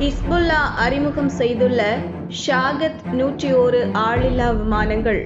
Hezbollah அறிமுகம் செய்துள்ள ஷாகத் நூற்றி ஓரு ஆளில்லா விமானங்கள்.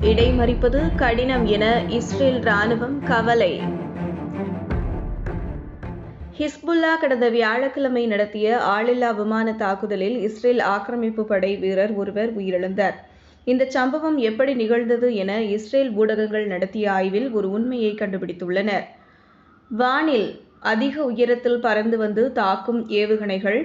இடைமறிப்பது கடினம் என இஸ்ரேல் ராணுவம் கவலை. ஹிஸ்புல்லா கடந்த வியாழக்கிழமை நடத்திய ஆளில்லா விமான தாக்குதலில் இஸ்ரேல் ஆக்கிரமிப்பு படை வீரர் ஒருவர் உயிரிழந்தார். இந்த சம்பவம் எப்படி நிகழ்ந்தது என இஸ்ரேல் ஊடகங்கள் நடத்திய ஆய்வில் ஒரு உண்மையை கண்டுபிடித்துள்ளனர். வானில் அதிக உயரத்தில் பறந்து வந்து தாக்கும் ஏவுகணைகள்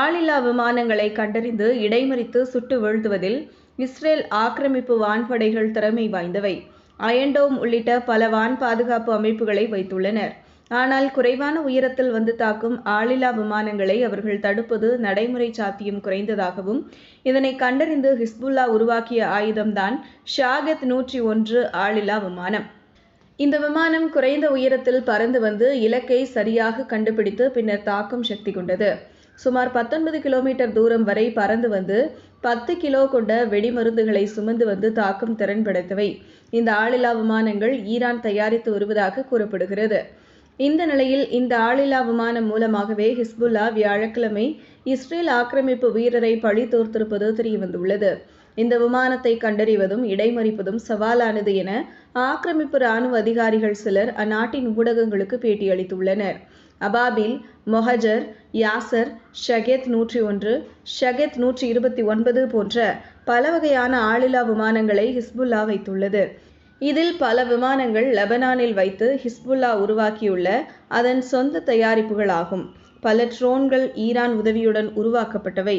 ஆளில்லா விமானங்களை கண்டறிந்து இடைமறித்து சுட்டு வீழ்த்துவதில் இஸ்ரேல் ஆக்கிரமிப்பு வான்படைகள் திறமை வாய்ந்தவை. அயன்டோம் உள்ளிட்ட பல வான் பாதுகாப்பு அமைப்புகளை வைத்துள்ளனர். ஆனால் குறைவான உயரத்தில் வந்து தாக்கும் ஆளில்லா விமானங்களை அவர்கள் தடுப்பது நடைமுறை சாத்தியம் குறைந்ததாகவும் இதனை கண்டறிந்து ஹிஸ்புல்லா உருவாக்கிய ஆயுதம்தான் ஷாகத் நூற்றி ஒன்று ஆளில்லா விமானம். இந்த விமானம் குறைந்த உயரத்தில் பறந்து வந்து இலக்கை சரியாக கண்டுபிடித்து பின்னர் தாக்கும் சக்தி கொண்டது. சுமார் பத்தொன்பது கிலோமீட்டர் தூரம் வரை பறந்து வந்து பத்து கிலோ கொண்ட வெடிமருந்துகளை சுமந்து வந்து தாக்கும் திறன் படைத்தவை. இந்த ஆளில்லா விமானங்கள் ஈரான் தயாரித்து வருவதாக கூறப்படுகிறது. இந்த நிலையில் இந்த ஆளில்லா விமானம் மூலமாகவே ஹிஸ்புல்லா வியாழக்கிழமை இஸ்ரேல் ஆக்கிரமிப்பு வீரரை பழி தோர்த்திருப்பது தெரியவந்துள்ளது. இந்த விமானத்தை கண்டறிவதும் இடைமறிப்பதும் சவாலானது என ஆக்கிரமிப்பு ராணுவ அதிகாரிகள் சிலர் அந்நாட்டின் ஊடகங்களுக்கு பேட்டியளித்துள்ளனர். அபாபில் மொஹஜர் யாசர் ஷகெத் நூற்றி ஒன்று ஷகெத் நூற்றி இருபத்தி ஒன்பது போன்ற பல வகையான ஆளில்லா விமானங்களை ஹிஸ்புல்லா வைத்துள்ளது. இதில் பல விமானங்கள் லெபனானில் வைத்து ஹிஸ்புல்லா உருவாக்கியுள்ள அதன் சொந்த தயாரிப்புகளாகும். பல ட்ரோன்கள் ஈரான் உதவியுடன் உருவாக்கப்பட்டவை.